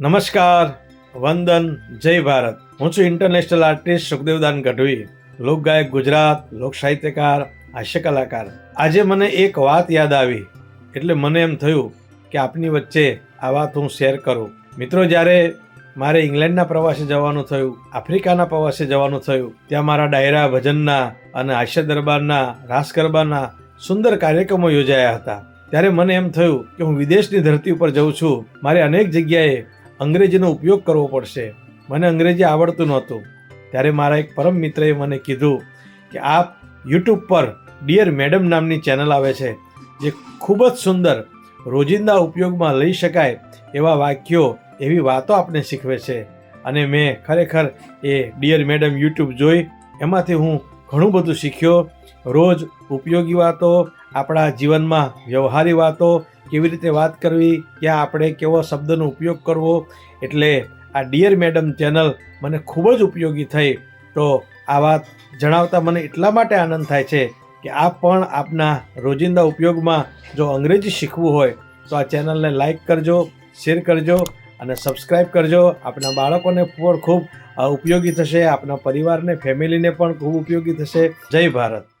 નમસ્કાર, વંદન, જય ભારત. હું છું ઇન્ટરનેશનલ આર્ટિસ્ટ સુખદેવદાન ગઢવી લોકગાયક ગુજરાત, લોક સાહિત્યકાર, હાસ્ય કલાકાર. આજે મને એક વાત યાદ આવી, એટલે મને એમ થયું કે આપની વચ્ચે આ વાત હું શેર કરું. મિત્રો, જ્યારે મારે ઇંગ્લેન્ડના પ્રવાસે જવાનું થયું, આફ્રિકાના પ્રવાસે જવાનું થયું, ત્યાં મારા ડાયરા ભજનના અને હાસ્ય દરબારના, રાસ ગરબાના સુંદર કાર્યક્રમો યોજાયા હતા. ત્યારે મને એમ થયું કે હું વિદેશની ધરતી ઉપર જઉં છું. મારે અનેક જગ્યાએ અંગ્રેજીનો ઉપયોગ કરવો પડશે. મને અંગ્રેજી આવડતું નહોતું. ત્યારે મારા એક પરમ મિત્રએ મને કીધું કે આપ યુટ્યુબ પર ડિયર મેડમ નામની ચેનલ આવે છે, જે ખૂબ જ સુંદર, રોજિંદા ઉપયોગમાં લઈ શકાય એવા વાક્યો, એવી વાતો આપણે શીખવે છે. અને મેં ખરેખર એ ડિયર મેડમ યુટ્યુબ જોઈ, એમાંથી હું ઘણું બધું શીખ્યો. રોજ ઉપયોગી વાતો, આપણા જીવનમાં વ્યવહારી વાતો કેવી રીતે વાત કરવી, ક્યાં આપણે કેવો શબ્દનો ઉપયોગ કરવો, એટલે આ ડિયર મેડમ ચેનલ મને ખૂબ જ ઉપયોગી થઈ. તો આ વાત જણાવતા મને એટલા માટે આનંદ થાય છે કે આપ પણ આપના રોજિંદા ઉપયોગમાં જો અંગ્રેજી શીખવું હોય, તો આ ચેનલને લાઈક કરજો, શેર કરજો અને સબસ્ક્રાઈબ કરજો. આપણા બાળકોને પણ ખૂબ ઉપયોગી થશે આપણા પરિવારને, ફેમિલીને પણ ખૂબ ઉપયોગી થશે. જય ભારત.